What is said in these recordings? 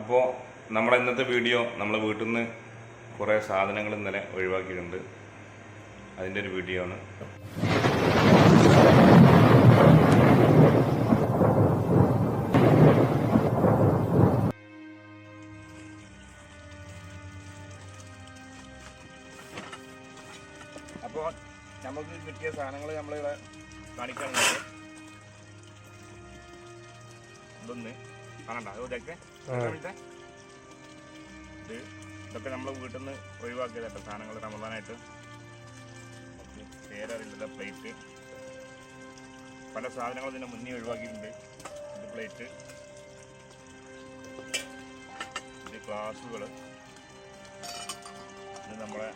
അപ്പോൾ നമ്മുടെ ഇന്നത്തെ വീഡിയോ നമ്മൾ വീട്ടിൽ നിന്ന് കുറേ സാധനങ്ങൾ ഇന്നലെ ഒഴിവാക്കിയിട്ടുണ്ട്. അതിന്റെ ഒരു വീഡിയോ ആണ്. അപ്പോൾ നമുക്ക് കിട്ടിയ സാധനങ്ങൾ നമ്മളിവിടെ കാണിക്കാൻ ഇതൊന്ന് കാണണ്ട. ഇതൊക്കെ ഇത് ഇതൊക്കെ നമ്മൾ വീട്ടിൽ നിന്ന് ഒഴിവാക്കിയതട്ടോ സാധനങ്ങൾ റമദാനായിട്ട്. പേരറിയില്ല പ്ലേറ്റ്. പല സാധനങ്ങളും ഇതിന്റെ മുന്നേ ഒഴിവാക്കിയിട്ടുണ്ട്. ഇത് പ്ലേറ്റ്. ഇത് ഗ്ലാസുകൾ ഇത് നമ്മളെ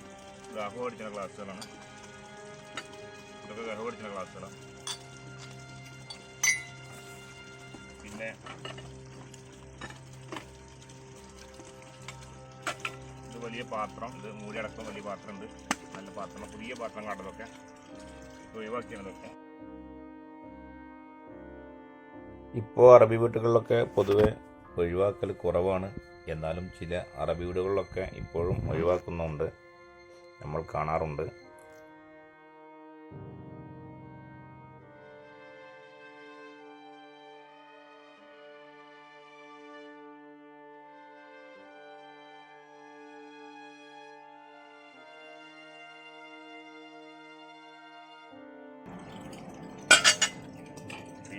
ഗഹു പഠിച്ച ഗ്ലാസ്സുകളാണ്. ഇതൊക്കെ ഗഹു പഠിച്ച ഗ്ലാസ്സുകളാണ് പിന്നെ വലിയ പാത്രം ഇത് മൂടിയടക്കം വലിയ പാത്രമുണ്ട്. നല്ല പാത്രം പുതിയ പാത്രം കാട്ടതൊക്കെ ഒഴിവാക്കിയാണ് ഇതൊക്കെ ഇപ്പോൾ അറബി വീട്ടുകളിലൊക്കെ പൊതുവെ ഒഴിവാക്കൽ കുറവാണ്. എന്നാലും ചില അറബി വീടുകളിലൊക്കെ ഇപ്പോഴും ഒഴിവാക്കുന്നുണ്ട്. നമ്മൾ കാണാറുണ്ട്.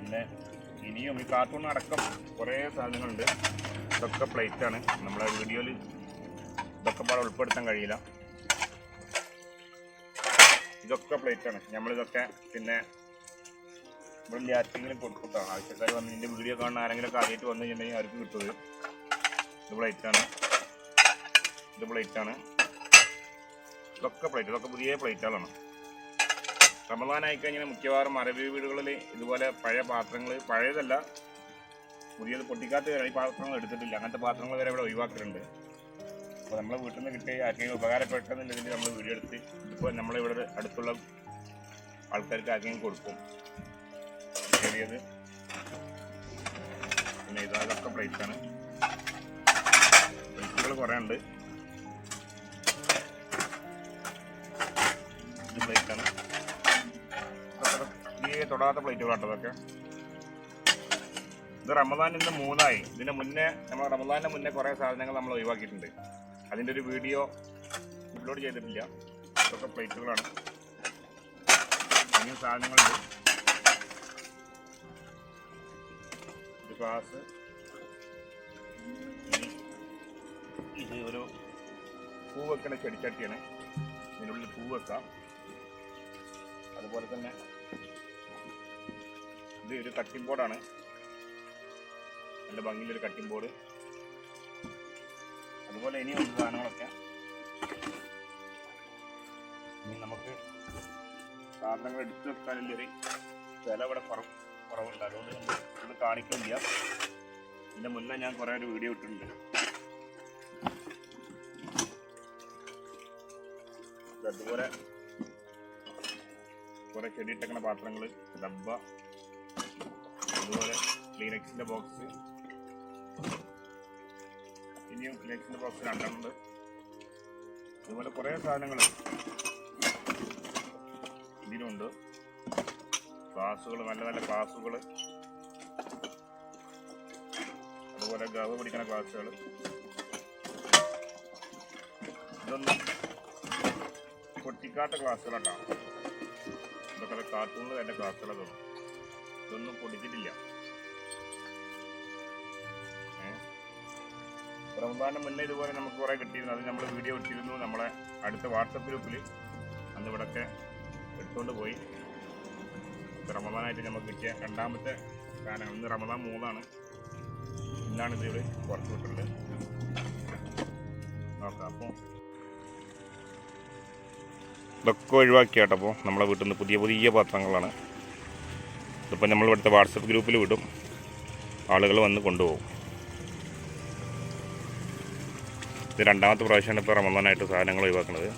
പിന്നെ ഇനിയും ഈ കാർട്ടൂൺ അടക്കം കുറേ സാധനങ്ങളുണ്ട്. ഇതൊക്കെ പ്ലേറ്റ് ആണ്. നമ്മളെ വീഡിയോയിൽ ഇതൊക്കെ പാടെ ഉൾപ്പെടുത്താൻ കഴിയില്ല. ഇതൊക്കെ പ്ലേറ്റ് ആണ്. നമ്മളിതൊക്കെ പിന്നെ ഇവിടെ ആർക്കെങ്കിലും കൊടുക്കട്ടോ ആവശ്യക്കാർ വന്ന് ഇതിന്റെ വീഡിയോ കാണുന്ന ആരെങ്കിലും ഒക്കെ ആദ്യമായിട്ട് വന്നു കഴിഞ്ഞിട്ടുണ്ടെങ്കിൽ അവർക്ക് കിട്ടുന്നത് ഇത്. പ്ലേറ്റ് ആണ്. ഇത് പ്ലേറ്റ് ആണ്. ഇതൊക്കെ പ്ലേറ്റ് ഇതൊക്കെ പുതിയ പ്ലേറ്റുകളാണ് റമദാനായി കഴിഞ്ഞാൽ മിക്കവാറും അറബി വീടുകളിൽ ഇതുപോലെ പഴയ പാത്രങ്ങൾ പഴയതല്ല പുതിയത് പൊട്ടിക്കാത്ത വരെ ഈ പാത്രങ്ങൾ എടുത്തിട്ടില്ല. അങ്ങനത്തെ പാത്രങ്ങൾ വരെ ഇവിടെ ഒഴിവാക്കിയിട്ടുണ്ട്. അപ്പോൾ നമ്മളെ വീട്ടിൽ നിന്ന് കിട്ടിയ ആർക്കെങ്കിലും ഉപകാരപ്പെട്ടെന്നുണ്ടെങ്കിൽ നമ്മൾ വീഡിയോ എടുത്ത് ഇപ്പോൾ നമ്മളിവിടെ അടുത്തുള്ള ആൾക്കാർക്ക് ആർക്കെങ്കിലും കൊടുക്കും. ചെറിയത്. പിന്നെ ഇതൊക്കെ പ്ലേറ്റാണ്. പ്ലേറ്റുകൾ കുറേ ഉണ്ട്. ഇത് പ്ലേറ്റാണ്. ഈ തൊടാത്ത പ്ലേറ്റുകളാട്ടോ ഇതൊക്കെ. ഇത് റമദാൻ ഇന്ന് മൂന്നായി. ഇതിന് മുന്നേ നമ്മൾ റമദാനിന് മുന്നേ കുറേ സാധനങ്ങൾ നമ്മൾ ഒഴിവാക്കിയിട്ടുണ്ട്. അതിന്റെ ഒരു വീഡിയോ അപ്ലോഡ് ചെയ്തിട്ടില്ല. ഇതൊക്കെ പ്ലേറ്റുകളാണ്. ഇനിയും സാധനങ്ങളുണ്ട്. ഗ്ലാസ്. ഇത് ഒരു പൂ വെക്കുന്ന ചെടിച്ചട്ടിയാണ്. ഇതിനുള്ളിൽ പൂ വെക്കാം. അതുപോലെ തന്നെ ഇത് ഒരു കട്ടിംഗ് ബോർഡാണ് നല്ല ഭംഗിയിലൊരു കട്ടിംഗ് ബോർഡ് അതുപോലെ ഇനിയും സാധനങ്ങളൊക്കെ. ഇനി നമുക്ക് സാധനങ്ങൾ എടുത്തു വെക്കാനുള്ളൊരു വില ഇവിടെ കുറവ് കുറവുണ്ട്. അതുകൊണ്ട് ഇത് കാണിക്കില്ല ഇതിന്റെ മുന്നേ ഞാൻ കുറേ ഒരു വീഡിയോ ഇട്ടിട്ടുണ്ട്. അതുപോലെ കുറേ ചെടിയിട്ടേക്കണ പാത്രങ്ങൾ ഡബ്ബ അതുപോലെ ക്ലീനക്സിന്റെ ബോക്സ് ഇനിയും ക്ലീനക്സിന്റെ ബോക്സ് രണ്ടെണ്ണമുണ്ട്. അതുപോലെ കുറേ സാധനങ്ങൾ ഇതിനുണ്ട്. ക്ലാസ്സുകൾ നല്ല നല്ല ക്ലാസ്സുകൾ അതുപോലെ ഗവ് പിടിക്കുന്ന ക്ലാസ്സുകൾ ഇതൊന്നും പൊട്ടിക്കാത്ത ക്ലാസ്സുകളാണ് ഇതൊക്കെ കാർട്ടൂണിൽ തന്നെ ക്ലാസ്സുകളൊക്കെ ഇതൊന്നും പൊടിച്ചിട്ടില്ല. റമദാനം മുന്നേ ഇതുപോലെ നമുക്ക് കുറേ കിട്ടിയിരുന്നു. അത് നമ്മൾ വീഡിയോ ഇട്ടിരുന്നു. നമ്മളെ അടുത്ത വാട്സപ്പ് ഗ്രൂപ്പിൽ അന്ന് ഇവിടെയൊക്കെ എടുത്തുകൊണ്ട് പോയി. റമദാനായിട്ട് നമുക്ക് കിട്ടിയ രണ്ടാമത്തെ കാരണം ഇന്ന് റമദാൻ മൂന്നാണ്. ഇന്നാണ് ഇത് ഇവിടെ പുറത്ത് വിട്ടുള്ളത് നോക്കാം. അപ്പോൾ ഇതൊക്കെ ഒഴിവാക്കിയാട്ടപ്പോൾ നമ്മളെ വീട്ടിൽ നിന്ന് പുതിയ പുതിയ പാത്രങ്ങളാണ്. ഇതിപ്പോൾ നമ്മൾ ഇവിടുത്തെ വാട്സപ്പ് ഗ്രൂപ്പിൽ വിടും. ആളുകൾ വന്ന് കൊണ്ടുപോകും. ഇത് രണ്ടാമത്തെ പ്രാവശ്യമാണ് ഇപ്പോൾ റമദാനായിട്ട് സാധനങ്ങൾ ഒഴിവാക്കുന്നത്.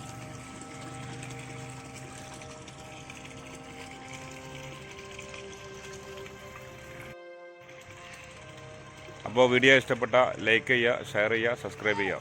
അപ്പോൾ വീഡിയോ ഇഷ്ടപ്പെട്ട ലൈക്ക് ചെയ്യുക ഷെയർ ചെയ്യുക സബ്സ്ക്രൈബ് ചെയ്യുക.